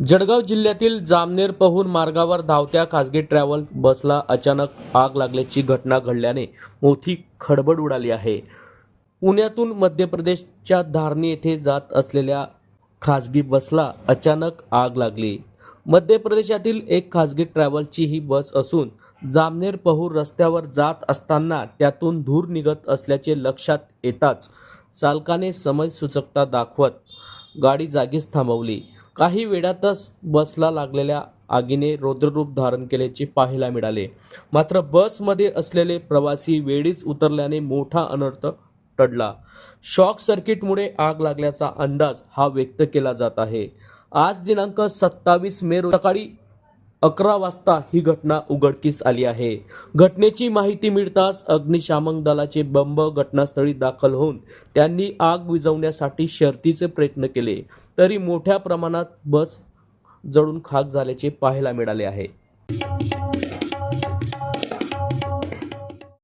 जळगाव जिल्ह्यातील जामनेर पहून मार्गावर धावत्या खासगी ट्रॅव्हल बसला अचानक आग लागल्याची घटना घडल्याने मोठी खडबड उडाली आहे. पुण्यातून मध्य प्रदेशच्या धारणी येथे जात असलेल्या खासगी बसला अचानक आग लागली. मध्य प्रदेशातील एक खासगी ट्रॅव्हलची ही बस असून जामनेर पहूर रस्त्यावर जात असताना त्यातून धूर निघत असल्याचे लक्षात येताच चालकाने समजसूचकता दाखवत गाडी जागीच थांबवली. काही वेळातच बसला लागलेल्या आगीने रौद्ररूप धारण केल्याचे पाहायला मिळाले. मात्र बसमध्ये असलेले प्रवासी वेळीच उतरल्याने मोठा अनर्थ टडला शॉक सर्किटमुळे आग लागल्याचा अंदाज हा व्यक्त केला जात आहे. आज दिनांक सत्तावीस मे रोजी सकाळी अकरा वाजता ही घटना उघडकीस आली आहे. घटनेची माहिती मिळताच अग्निशामक दलाचे बंब घटनास्थळी दाखल होऊन त्यांनी आग विझवण्यासाठी शर्तीचे प्रयत्न केले. तरी मोठ्या प्रमाणात बस जळून खाक झाल्याचे पाहायला मिळाले आहे.